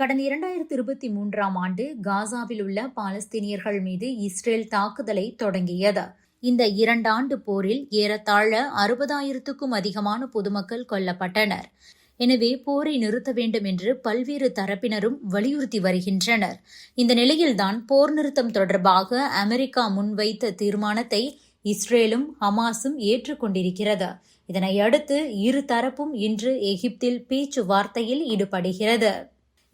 கடந்த இரண்டாயிரத்தி இருபத்தி மூன்றாம் ஆண்டு காசாவில் உள்ள பாலஸ்தீனியர்கள் மீது இஸ்ரேல் தாக்குதலை தொடங்கியது. இந்த இரண்டாண்டு போரில் ஏறத்தாழ அறுபதாயிரத்துக்கும் அதிகமான பொதுமக்கள் கொல்லப்பட்டனர். எனவே போரை நிறுத்த வேண்டும் என்று பல்வேறு தரப்பினரும் வலியுறுத்தி வருகின்றனர். இந்த நிலையில்தான் போர் நிறுத்தம் தொடர்பாக அமெரிக்கா முன்வைத்த தீர்மானத்தை இஸ்ரேலும் ஹமாஸும் ஏற்றுக்கொண்டிருக்கிறது. இதனையடுத்து இரு தரப்பும் இன்று எகிப்தில் பேச்சுவார்த்தையில் ஈடுபடுகிறது.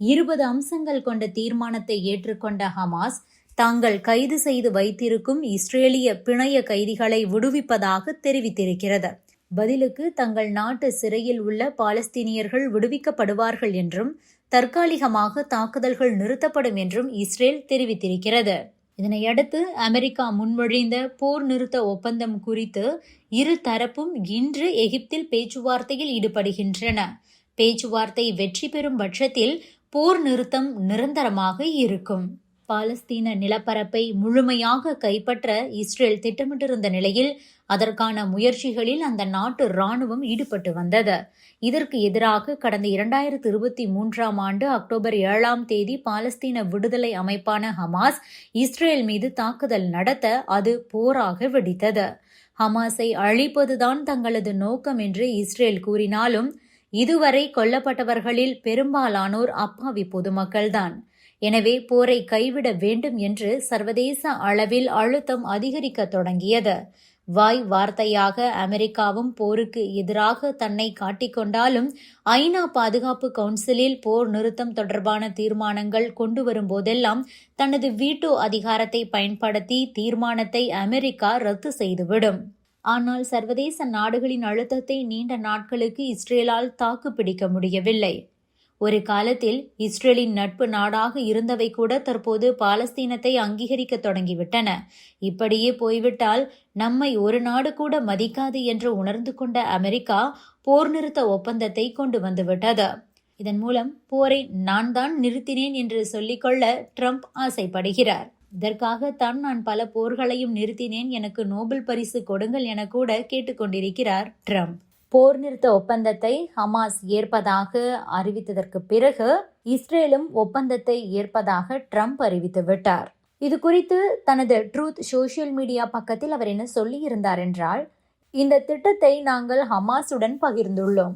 இருபது அம்சங்கள் கொண்ட தீர்மானத்தை ஏற்றுக்கொண்ட ஹமாஸ் தாங்கள் கைது செய்து வைத்திருக்கும் இஸ்ரேலிய பிணைய கைதிகளை விடுவிப்பதாக தெரிவித்திருக்கிறது. பதிலுக்கு தங்கள் நாட்டு சிறையில் உள்ள பாலஸ்தீனியர்கள் விடுவிக்கப்படுவார்கள் என்றும் தற்காலிகமாக தாக்குதல்கள் நிறுத்தப்படும் என்றும் இஸ்ரேல் தெரிவித்திருக்கிறது. இதனையடுத்து அமெரிக்கா முன்மொழிந்த போர் நிறுத்த ஒப்பந்தம் குறித்து இரு தரப்பும் இன்று எகிப்தில் பேச்சுவார்த்தையில் ஈடுபடுகின்றன. பேச்சுவார்த்தை வெற்றி பெறும் பட்சத்தில் போர் நிறுத்தம் நிரந்தரமாக இருக்கும். பாலஸ்தீன நிலப்பரப்பை முழுமையாக கைப்பற்ற இஸ்ரேல் திட்டமிட்டிருந்த நிலையில் அதற்கான முயற்சிகளில் அந்த நாட்டு ராணுவம் ஈடுபட்டு வந்தது. இதற்கு எதிராக கடந்த இரண்டாயிரத்தி இருபத்தி மூன்றாம் ஆண்டு அக்டோபர் ஏழாம் தேதி பாலஸ்தீன விடுதலை அமைப்பான ஹமாஸ் இஸ்ரேல் மீது தாக்குதல் நடத்த அது போராக வெடித்தது. ஹமாஸை அழிப்பதுதான் தங்களது நோக்கம் என்று இஸ்ரேல் கூறினாலும் இதுவரை கொல்லப்பட்டவர்களில் பெரும்பாலானோர் அப்பாவி பொதுமக்கள்தான். எனவே போரை கைவிட வேண்டும் என்று சர்வதேச அளவில் அழுத்தம் அதிகரிக்க தொடங்கியது. வாய் வார்த்தையாக அமெரிக்காவும் போருக்கு எதிராக தன்னை காட்டிக்கொண்டாலும் ஐநா பாதுகாப்பு கவுன்சிலில் போர் நிறுத்தம் தொடர்பான தீர்மானங்கள் கொண்டு வரும்போதெல்லாம் தனது வீட்டோ அதிகாரத்தை பயன்படுத்தி தீர்மானத்தை அமெரிக்கா ரத்து செய்துவிடும். ஆனால் சர்வதேச நாடுகளின் அழுத்தத்தை நீண்ட நாட்களுக்கு இஸ்ரேலால் தாக்கு பிடிக்க முடியவில்லை. ஒரு காலத்தில் இஸ்ரேலின் நட்பு நாடாக இருந்தவை கூட தற்போது பாலஸ்தீனத்தை அங்கீகரிக்க தொடங்கிவிட்டன. இப்படியே போய்விட்டால் நம்மை ஒரு நாடு கூட மதிக்காது என்று உணர்ந்து கொண்ட அமெரிக்கா போர் நிறுத்த ஒப்பந்தத்தை கொண்டு வந்துவிட்டது. இதன் மூலம் போரை நான் தான் நிறுத்தினேன் என்று சொல்லிக்கொள்ள ட்ரம்ப் ஆசைப்படுகிறார். இதற்காகத்தான் நான் பல போர்களையும் நிறுத்தினேன். எனக்கு நோபல் பரிசு கொடுங்கள் என கூட கேட்டுக்கொண்டிருக்கிறார் ட்ரம்ப். போர் நிறுத்த ஒப்பந்தத்தை ஹமாஸ் ஏற்பதாக அறிவித்ததற்கு பிறகு இஸ்ரேலும் ஒப்பந்தத்தை ஏற்பதாக ட்ரம்ப் அறிவித்து விட்டார். இது குறித்து தனது ட்ரூத் சோசியல் மீடியா பக்கத்தில் அவர் என்ன சொல்லியிருந்தார் என்றால் இந்த திட்டத்தை நாங்கள் ஹமாஸுடன் பகிர்ந்துள்ளோம்.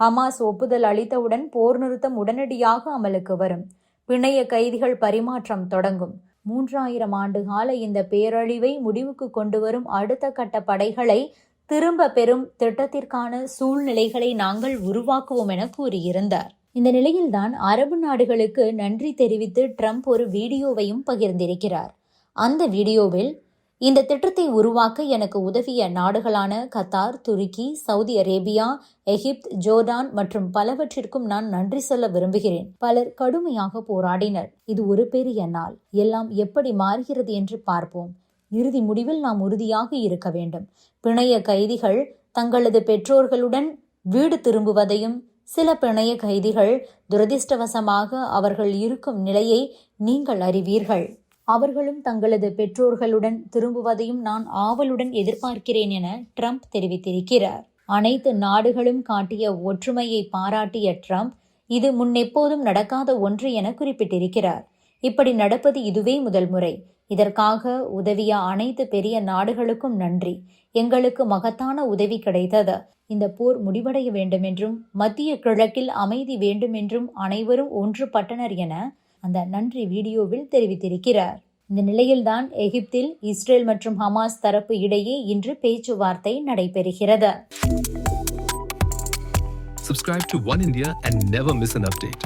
ஹமாஸ் ஒப்புதல் அளித்தவுடன் போர் நிறுத்தம் உடனடியாக அமலுக்கு வரும். பிணைய கைதிகள் பரிமாற்றம் தொடங்கும். மூன்றாயிரம் ஆண்டு கால இந்த பேரழிவை முடிவுக்கு கொண்டு வரும் அடுத்த கட்ட படைகளை திரும்ப பெறும் திட்டத்திற்கான சூழ்நிலைகளை நாங்கள் உருவாக்குவோம் என கூறியிருந்தார். இந்த நிலையில்தான் அரபு நாடுகளுக்கு நன்றி தெரிவித்து ட்ரம்ப் ஒரு வீடியோவையும் பகிர்ந்திருக்கிறார். அந்த வீடியோவில் இந்த திட்டத்தை உருவாக்க எனக்கு உதவிய நாடுகளான Qatar Turkey Saudi Arabia Egypt Jordan மற்றும் பலவற்றிற்கும் நான் நன்றி சொல்ல விரும்புகிறேன். பலர் கடுமையாக போராடினர். இது ஒரு பெரிய நாள். எல்லாம் எப்படி மாறுகிறது என்று பார்ப்போம். இறுதி முடிவில் நாம் உறுதியாக இருக்க வேண்டும். பிணைய கைதிகள் தங்களது பெற்றோர்களுடன் வீடு திரும்புவதையும் சில பிணைய கைதிகள் துரதிர்ஷ்டவசமாக அவர்கள் இருக்கும் நிலையை நீங்கள் அறிவீர்கள். அவர்களும் தங்களது பெற்றோர்களுடன் திரும்புவதையும் நான் ஆவலுடன் எதிர்பார்க்கிறேன் என ட்ரம்ப் தெரிவித்திருக்கிறார். அனைத்து நாடுகளும் காட்டிய ஒற்றுமையை பாராட்டிய ட்ரம்ப் இது முன்னெப்போதும் நடக்காத ஒன்று என குறிப்பிட்டிருக்கிறார். இப்படி நடப்பது இதுவே முதல் முறை. இதற்காக உதவிய அனைத்து பெரிய நாடுகளுக்கும் நன்றி. எங்களுக்கு மகத்தான உதவி கிடைத்தது. இந்த போர் முடிவடைய வேண்டுமென்றும் மத்திய கிழக்கில் அமைதி வேண்டுமென்றும் அனைவரும் ஒன்றுபட்டனர் என அந்த நன்றி வீடியோவில் தெரிவித்திருக்கிறார் இந்த நிலையில்தான் எகிப்தில் இஸ்ரேல் மற்றும் ஹமாஸ் தரப்பு இடையே இன்று பேச்சுவார்த்தை நடைபெறுகிறது Subscribe to One India and never miss an update.